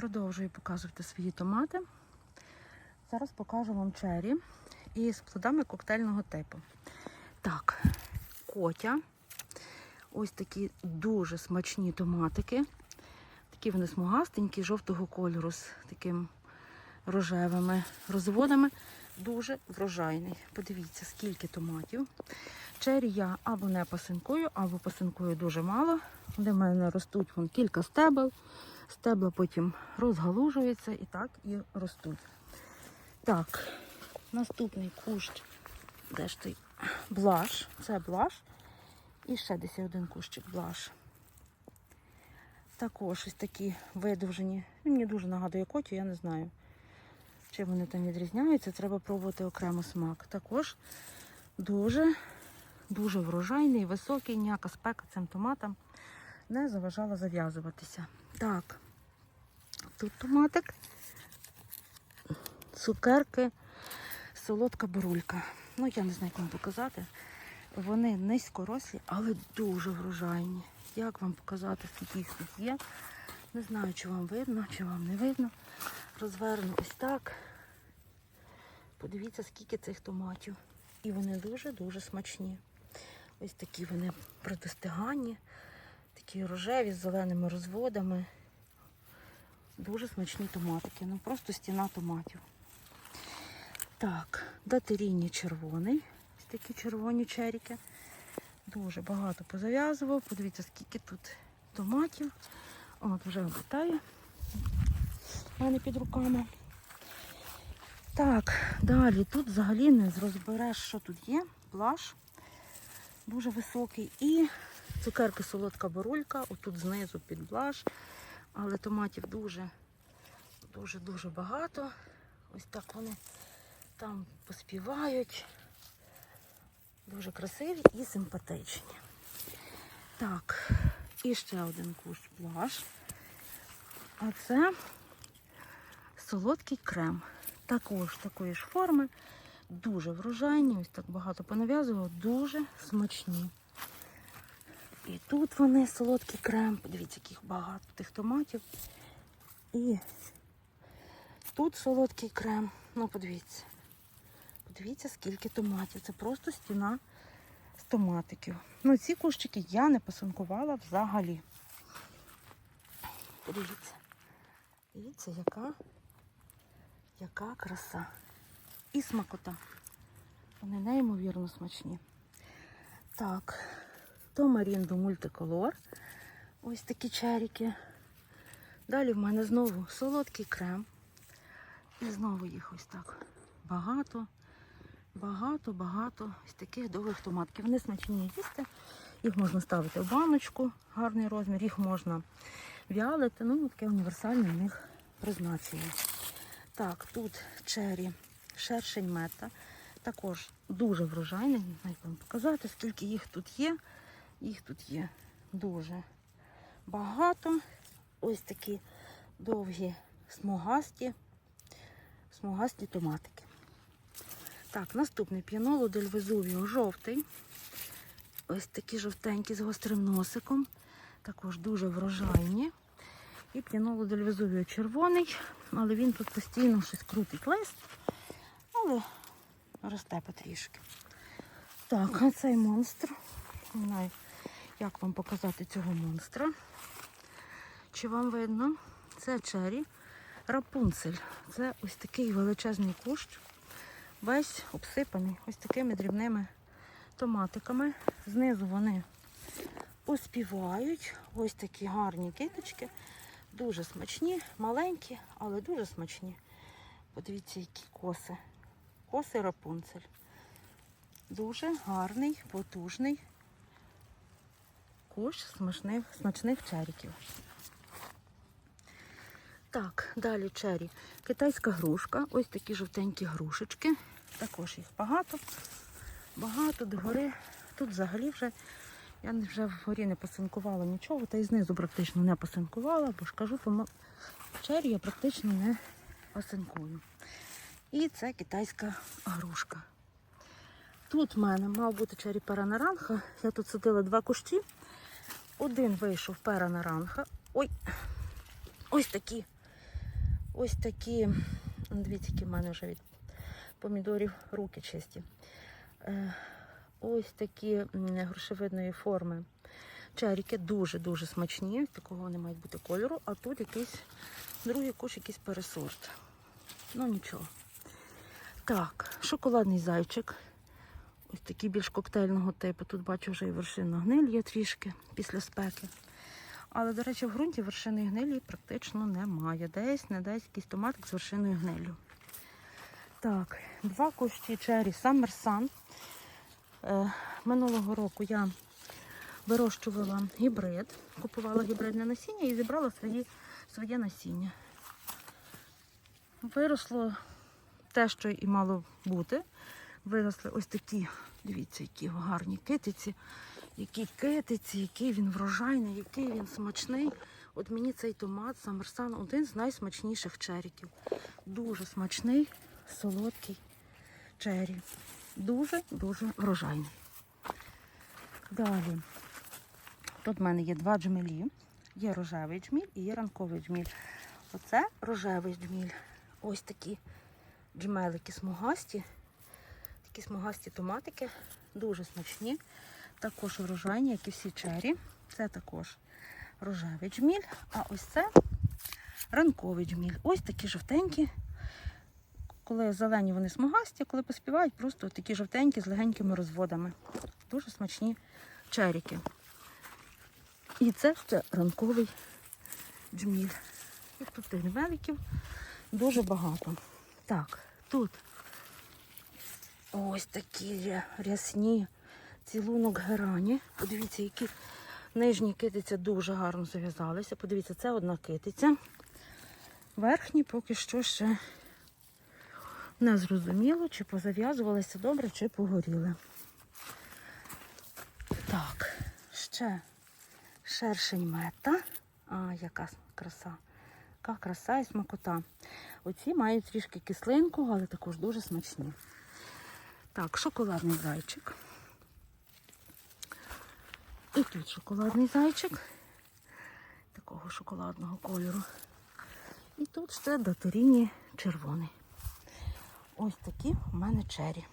Продовжую показувати свої томати. Зараз покажу вам чері із плодами коктейльного типу. Так, котя. Ось такі дуже смачні томатики. Такі вони смугастенькі, жовтого кольору з таким рожевими розводами. Дуже врожайний. Подивіться, скільки томатів. Чері я або не пасинкую, або пасинкую дуже мало. Вони в мене ростуть вон, кілька стебел. Стебла потім розгалужуються і так і ростуть. Так, наступний кущ, де ж той блаш. Це блаш. І ще десь один кущик блаш. Також ось такі видовжені. Він мені дуже нагадує котю, я не знаю. Чи вони там відрізняються, треба пробувати окремо смак. Також дуже, дуже врожайний, високий, ніяка спека цим томатам не заважала зав'язуватися. Так, тут томатик, цукерки, солодка бурулька. Ну, я не знаю, як вам показати. Вони низькорослі, але дуже врожайні. Як вам показати, скільки їх тут є? Не знаю, чи вам видно, чи вам не видно. Розверну ось так. Подивіться, скільки цих томатів. І вони дуже-дуже смачні. Ось такі вони при достиганні, такі рожеві з зеленими розводами. Дуже смачні томатики. Ну просто стіна томатів. Так, датирійні червоний. Ось такі червоні черіки. Дуже багато позав'язував. Подивіться, скільки тут томатів. От вже у мене під руками. Так, далі тут взагалі не розбереш, що тут є. Плаш дуже високий. І цукерки солодка борулька, отут знизу під блаш. Але томатів дуже, дуже-дуже багато. Ось так вони там поспівають. Дуже красиві і симпатичні. Так, і ще один кущ блаш. А це солодкий крем. Також такої ж форми. Дуже врожайні, ось так багато понав'язував, дуже смачні. І тут вони солодкий крем. Подивіться, яких багато тих томатів. І тут солодкий крем. Ну, подивіться. Подивіться, скільки томатів. Це просто стіна з томатиків. Ну, ці кущики я не посункувала взагалі. Подивіться. Дивіться, яка, яка краса. І смакота. Вони неймовірно смачні. Так, Томарінду мультиколор. Ось такі черіки. Далі в мене знову солодкий крем. І знову їх ось так багато, багато, багато ось таких довгих томатків. Вони смачні їсти. Їх можна ставити в баночку, гарний розмір, їх можна вялити. Ну, таке універсальне в них призначення. Так, тут чері, шершень мета. Також дуже врожайний, не знаю, як вам показати, скільки їх тут є. Їх тут є дуже багато. Ось такі довгі смугасті, смугасті томатики. Так, наступний п'яноло дель Везувіо жовтий. Ось такі жовтенькі з гострим носиком. Також дуже врожайні. І п'яноло дель Везувіо червоний, але він тут постійно щось крутить лист. Але росте потрішки. Так, а цей монстр. Знаю, як вам показати цього монстра. Чи вам видно? Це чері рапунцель. Це ось такий величезний кущ, весь обсипаний ось такими дрібними томатиками. Знизу вони поспівають. Ось такі гарні киточки. Дуже смачні, маленькі, але дуже смачні. Подивіться, які коси. Коси рапунцель. Дуже гарний, потужний кущ смачних, смачних черіків. Так, далі чері. Китайська грушка. Ось такі жовтенькі грушечки. Також їх багато. Багато догори. Тут взагалі вже я вже вгорі не посинкувала нічого, та й знизу практично не посинкувала, бо ж кажу, тому чері я практично не посинкую. І це китайська грушка. Тут в мене мав бути чері паранаранха. Я тут садила два кущі. Один вийшов паранаранха. Ой, ось такі Ось такі, ну, дивіться, які в мене вже від помідорів руки чисті. Е, Ось такі грушевидної форми. Черіки дуже-дуже смачні. Такого вони мають бути кольору, а тут якийсь другий куш, якийсь пересорт. Ну нічого. Так, шоколадний зайчик. Ось такий більш коктейльного типу. Тут бачу вже і вершинна гниль є трішки після спеки. Але, до речі, в ґрунті вершини гнилі практично немає. Десь, не десь якийсь томатик з вершиною гнилю. Так, два кущі чері Summer. Е, минулого року я вирощувала гібрид, купувала гібридне насіння і зібрала свої, своє насіння. Виросло те, що і мало бути. Виросли ось такі, дивіться, які гарні китиці, які китиці, який він врожайний, який він смачний. От мені цей томат Самерсан один з найсмачніших черіків. Дуже смачний, солодкий чері. Дуже-дуже врожайний. Далі. Тут в мене є два джмелі. Є рожевий джміль і є ранковий джміль. Оце рожевий джміль. Ось такі джмелики смугасті. Такі смугасті томатики. Дуже смачні. Також врожайні, як і всі чері. Це також рожевий джміль. А ось це ранковий джміль. Ось такі жовтенькі. Коли зелені вони смугасті, коли поспівають, просто такі жовтенькі з легенькими розводами. Дуже смачні черіки. І це ще ранковий джміль. Тут тих великів дуже багато. Так, тут ось такі рясні цілунок герані. Подивіться, які нижні китиця дуже гарно зав'язалися. Подивіться, це одна китиця. Верхні поки що ще не зрозуміло, чи позав'язувалися добре, чи погоріли. Так, ще шершень мета. А, яка краса. Яка краса і смакота. Оці мають трішки кислинку, але також дуже смачні. Так, шоколадний зайчик. І тут шоколадний зайчик. Такого шоколадного кольору. І тут ще доторіні червоний. Ось такі в мене чері.